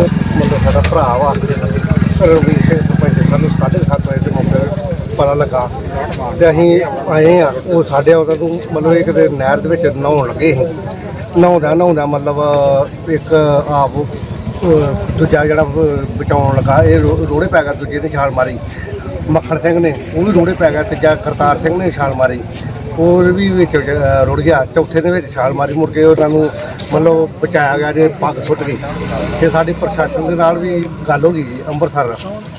ਸਾਡਾ ਭਰਾ ਵਾ ਰਵੀਰ ਸਿੰਘ ਸਰਪੰਚ ਸਾਨੂੰ ਸਾਢੇ ਸੱਤ ਵਜੇ ਦੇ ਮੌਕੇ ਪਤਾ ਲੱਗਾ ਤੇ ਅਸੀਂ ਆਏ ਆ ਉਹ ਸਾਡੇ ਉਹਨਾਂ ਨੂੰ ਮਤਲਬ ਇਹ ਕਿਤੇ ਨਹਿਰ ਦੇ ਵਿੱਚ ਨਹਾਉਣ ਲੱਗੇ ਸੀ ਨਹਾਉਂਦਾ ਨਹਾਉਂਦਾ ਮਤਲਬ ਇੱਕ ਆਪ ਦੂਜਾ ਜਿਹੜਾ ਬਚਾਉਣ ਲੱਗਾ ਇਹ ਰੋ- ਰੋੜੇ ਪੈ ਗਿਆ ਦੂਜੇ ਨੇ ਛਾਲ ਮਾਰੀ ਮੱਖਣ ਸਿੰਘ ਨੇ ਉਹ ਵੀ ਰੋੜੇ ਪੈ ਗਿਆ ਤੀਜਾ ਕਰਤਾਰ ਸਿੰਘ ਨੇ ਛਾਲ ਮਾਰੀ ਹੋਰ ਵੀ ਵਿੱਚ ਅਹ, ਰੁੜ ਗਿਆ। ਚੌਥੇ ਦੇ ਵਿੱਚ ਛਾਲ ਮਾਰੀ ਮੁੜ ਕੇ ਉਹਨਾਂ ਨੂੰ ਮਤਲਬ ਬਚਾਇਆ ਗਿਆ ਜੇ ਪੱਗ ਸੁੱਟ ਗਈ। ਤੇ ਸਾਡੇ ਪ੍ਰਸ਼ਾਸਨ ਦੇ ਨਾਲ ਵੀ ਗੱਲ ਹੋ ਗਈ ਜੀ ਅੰਮ੍ਰਿਤਸਰ।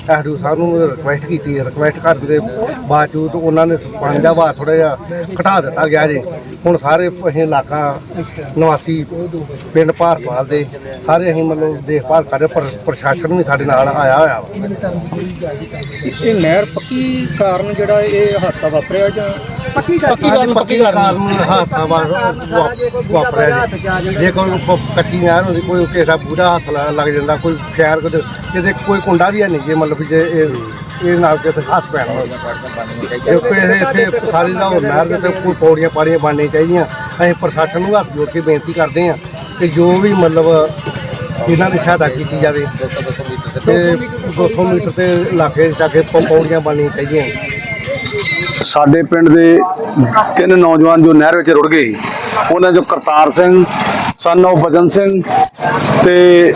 ਐਸਡੀਓ ਸਾਹਿਬ ਨੂੰ ਰਿਕੁਐਸਟ ਕੀਤੀ ਰਿਕੁਐਸਟ ਕਰਨ ਦੇ ਬਾਵਜੂਦ ਉਹਨਾਂ ਨੇ ਪਾਣੀ ਦਾ ਵਹਾਅ ਥੋੜਾ ਜਿਹਾ ਘਟਾ ਦਿੱਤਾ ਗਿਆ ਜੀ। ਹੁਣ ਸਾਰੇ ਅਸੀਂ ਇਲਾਕਾ ਨਿਵਾਸੀ ਪਿੰਡ ਭਾਰਤਵਾਲ ਦੇ ਸਾਰੇ ਅਸੀਂ ਮਤਲਬ ਦੇਖਭਾਲ ਕਰ ਰਹੇ ਪਰ ਪ੍ਰਸ਼ਾਸਨ ਵੀ ਸਾਡੇ ਨਾਲ ਆਇਆ ਹੋਇਆ ਵਾ। ਇਹ ਨਹਿਰ ਪੱਕੀ ਕਾਰਨ ਜਿਹੜਾ ਇਹ ਹਾਦਸਾ ਵਾਪਰਿਆ ਜਾਂ ਪੱਕੀ ਪੱਕੀ ਕਾਰਨ ਪੱਕੀ ਹਾਦਸਾ ਵਾ- ਵਾ- ਵਾਪਰਿਆ ਜੀ। ਜੇ ਕੋਈ ਪ- ਕੱਚੀ ਨਹਿਰ ਹੁੰਦੀ ਕੋਈ ਕਿਸੇ ਦਾ ਬੂੜਾ ਹੱਥ ਲ- ਲੱਗ ਜਾਂਦਾ ਕੋਈ ਸ਼ਹਿਰ ਕਿਤੇ ਕਿਤੇ ਕੋਈ ਕੁੰਡਾ ਵੀ ਹੈ ਨਹੀਂ ਜੇ ਮਤਲਬ ਜੇ ਇਹ ਇਹ ਨਾਲ ਕਿਤੇ ਹੱਥ ਪੈਣਾ ਹੋਵੇ। ਜੇ ਕੋਈ ਇੱਥੇ ਸਾਰੀ ਦਾ ਹੋਰ ਨਹਿਰ ਦੇ ਉੱਤੇ ਕੋਈ ਪੌੜੀਆਂ ਪਾੜੀਆਂ ਬਣਨੀਆਂ ਚਾਹੀਦੀਆਂ ਅਸੀਂ ਪ੍ਰਸ਼ਾਸਨ ਨੂੰ ਹੱਥ ਜੋੜ ਕੇ ਬੇਨਤੀ ਕਰਦੇ ਹਾਂ ਕਿ ਜੋ ਵੀ ਮਤਲਬ ਇਹਨਾਂ ਦੀ ਸਹਾਇਤਾ ਕੀਤੀ ਜਾਵੇ ਤੇ 200 ਮੀਟਰ ਤੇ ਇਲਾਕੇ ਜਾ ਕੇ ਪੌੜੀਆਂ ਬਣਨੀਆਂ ਚਾਹੀਦੀਆਂ। ਸਾਡੇ ਪਿੰਡ ਦੇ ਤਿੰਨ ਨੌਜਵਾਨ ਜੋ ਨਹਿਰ ਵਿੱਚ ਰੁੜ ਗਏ ਸੀ, ਉਹਨਾਂ ਚੋਂ ਕਰਤਾਰ ਸਿੰਘ ਸਨ of ਬਜਨ ਸਿੰਘ ਤੇ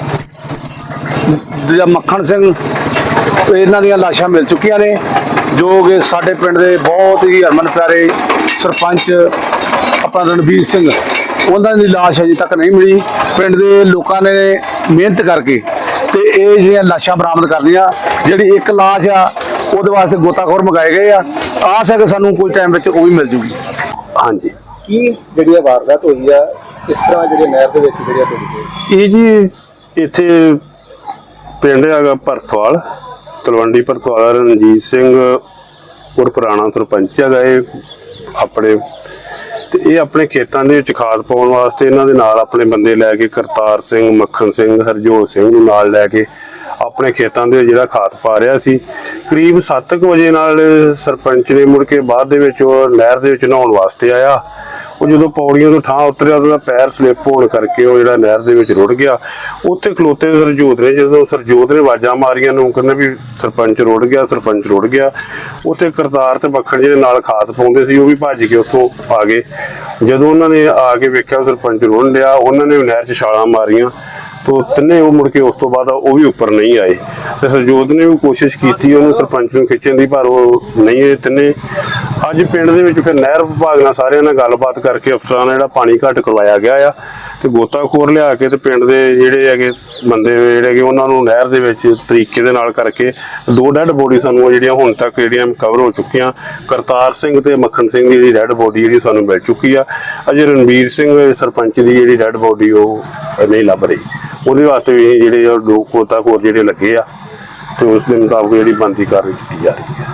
ਦੂਜਾ ਮੱਖਣ ਸਿੰਘ ਇਹਨਾਂ ਦੀਆਂ ਲਾਸ਼ਾਂ ਮਿਲ ਚੁੱਕੀਆਂ ਨੇ ਜੋ ਕਿ ਸਾਡੇ ਪਿੰਡ ਦੇ ਬਹੁਤ ਹੀ ਹਰਮਨ ਪਿਆਰੇ ਸਰਪੰਚ ਆਪਣਾ ਰਣਵੀਰ ਸਿੰਘ। ਉਹਨਾਂ ਦੀ ਲਾਸ਼ ਅਜੇ ਤੱਕ ਨਹੀਂ ਮਿਲੀ। ਪਿੰਡ ਦੇ ਲੋਕਾਂ ਨੇ ਮਿਹਨਤ ਕਰਕੇ ਤੇ ਇਹ ਜਿਹੜੀਆਂ ਲਾਸ਼ਾਂ ਬਰਾਮਦ ਕਰ ਲਈਆਂ ਜਿਹੜੀ ਇੱਕ ਲਾਸ਼ ਆ ਉਹਦੇ ਵਾਸਤੇ ਗੋਤਾਖੋਰ ਮੰਗਾਏ ਗਏ ਆ। ਆਸ ਹੈ ਕਿ ਸਾਨੂੰ ਕੋਈ ਟਾਈਮ ਵਿੱਚ ਉਹ ਵੀ ਮਿਲ ਜੂਗੀ। ਹਾਂਜੀ। ਕੀ ਜਿਹੜੀ ਇਹ ਵਾਰਦਾਤ ਹੋਈ ਆ ਕਿਸ ਤਰ੍ਹਾਂ ਜਿਹੜੇ ਨਹਿਰ ਦੇ ਵਿੱਚ ਜਿਹੜੇ ਟੁੱਟ ਗਏ? ਇਹ ਜੀ ਇੱਥੇ ਪਿੰਡ ਹੈਗਾ ਭਰਤਵਾਲ ਤਲਵੰਡੀ ਭਰਤਵਾਲ ਰਣਜੀਤ ਸਿੰਘ ਉਰ ਪੁਰਾਣਾ ਸਰਪੰਚ ਹੈਗਾ ਇਹ ਆਪਣੇ। ਤੇ ਇਹ ਆਪਣੇ ਖੇਤਾਂ ਦੇ ਵਿੱਚ ਖਾਦ ਪਾਉਣ ਵਾਸਤੇ ਇਹਨਾਂ ਦੇ ਨਾਲ ਆਪਣੇ ਬੰਦੇ ਲੈ ਕੇ ਕਰਤਾਰ ਸਿੰਘ ਮੱਖਣ ਸਿੰਘ ਹਰਜੋਤ ਸਿੰਘ ਨੂੰ ਨਾਲ ਲੈ ਕੇ ਆਪਣੇ ਖੇਤਾਂ ਦੇ ਜਿਹੜਾ ਖਾਦ ਪਾ ਰਿਹਾ ਸੀ। ਕਰੀਬ 7:00 ਵਜੇ ਨਾਲ ਸਰਪੰਚ ਨੇ ਮੁੜ ਕੇ ਬਾਅਦ ਦੇ ਵਿੱਚ ਉਹ ਨਹਿਰ ਦੇ ਵਿੱਚ ਨਹਾਉਣ ਵਾਸਤੇ ਆਇਆ। ਉਹ ਜਦੋਂ ਪੌੜੀਆਂ ਤੋਂ ਥਾਂ ਉਤਰਿਆ, ਉਹਦਾ ਪੈਰ ਸਲਿੱਪ ਹੋਣ ਕਰਕੇ ਉਹ ਜਿਹੜਾ ਨਹਿਰ ਦੇ ਵਿੱਚ ਰੁੜ ਗਿਆ। ਉੱਥੇ ਖਲੋਤੇ ਸਰਜੋਤ ਨੇ, ਜਦੋਂ ਸਰਜੋਤ ਨੇ ਆਵਾਜ਼ਾਂ ਮਾਰੀਆਂ ਨੂੰ ਕਹਿੰਦੇ ਵੀ ਸਰਪੰਚ ਰੁੜ ਗਿਆ, ਸਰਪੰਚ ਰੁੜ ਗਿਆ। ਉੱਥੇ ਕਰਤਾਰ ਤੇ ਮੱਖਣ ਜਿਹੜੇ ਨਾਲ ਖਾਦ ਪਾਉਂਦੇ ਸੀ, ਉਹ ਵੀ ਭੱਜ ਕੇ ਉੱਥੋਂ ਆ ਗਏ। ਜਦੋਂ ਉਹਨਾਂ ਨੇ ਆ ਕੇ ਵੇਖਿਆ, ਉਹ ਸਰਪੰਚ ਰੁੜ ਲਿਆ ਉਹਨਾਂ ਨੇ ਨਹਿਰ 'ਚ ਛਾਲਾਂ ਮਾਰੀਆਂ। ਤੋ ਤਿੰਨੇ ਉਹ ਮੁੜ ਕੇ ਉਸ ਤੋਂ ਬਾਅਦ ਉਹ ਵੀ ਉੱਪਰ ਨਹੀਂ ਆਏ। ਤੇ ਹਰਜੋਤ ਨੇ ਵੀ ਕੋਸ਼ਿਸ਼ ਕੀਤੀ, ਉਹਨੂੰ ਸਰਪੰਚ ਨੂੰ ਖਿੱਚਣ ਦੀ, ਪਰ ਉਹ ਨਹੀਂ ਇਹ ਤਿੰਨੇ। ਅੱਜ ਪਿੰਡ ਦੇ ਵਿੱਚ ਫਿਰ ਨਹਿਰ ਵਿਭਾਗ ਨਾਲ ਸਾਰਿਆਂ ਨਾਲ ਗੱਲਬਾਤ ਕਰਕੇ ਅਫਸਰਾਂ ਨਾਲ ਜਿਹੜਾ ਪਾਣੀ ਘੱਟ ਕਰਵਾਇਆ ਗਿਆ ਆ, ਤੇ ਗੋਤਾਖੋਰ ਲਿਆ ਕੇ ਤੇ ਪਿੰਡ ਦੇ ਜਿਹੜੇ ਹੈਗੇ ਬੰਦੇ ਜਿਹੜੇ ਹੈਗੇ, ਉਹਨਾਂ ਨੂੰ ਨਹਿਰ ਦੇ ਵਿੱਚ ਤਰੀਕੇ ਦੇ ਨਾਲ ਕਰਕੇ ਦੋ ਡੈੱਡ ਬੋਡੀ ਸਾਨੂੰ ਜਿਹੜੀਆਂ ਹੁਣ ਤੱਕ ਜਿਹੜੀਆਂ ਕਵਰ ਹੋ ਚੁੱਕੀਆਂ, ਕਰਤਾਰ ਸਿੰਘ ਤੇ ਮੱਖਣ ਸਿੰਘ ਦੀ ਜਿਹੜੀ ਡੈੱਡ ਬੋਡੀ ਜਿਹੜੀ ਸਾਨੂੰ ਮਿਲ ਚੁੱਕੀ ਆ। ਅਜੇ ਰਣਵੀਰ ਸਿੰਘ ਸਰਪੰਚ ਦੀ ਜਿਹੜੀ ਡੈੱਡ ਬੋਡੀ ਉਹ ਨਹੀਂ ਲੱਭ ਰਹੀ। ਉਹਦੇ ਵਾਸਤੇ ਵੀ ਜਿਹੜੇ ਉਹ ਦੋ ਗੋਤਾਖੋਰ ਜਿਹੜੇ ਲੱਗੇ ਆ ਤੇ ਉਸ ਦੇ ਮੁਤਾਬਕ ਜਿਹੜੀ ਬੰਦੀ ਕਾਰਵਾਈ ਕੀਤੀ ਜਾ ਰਹੀ ਹੈ।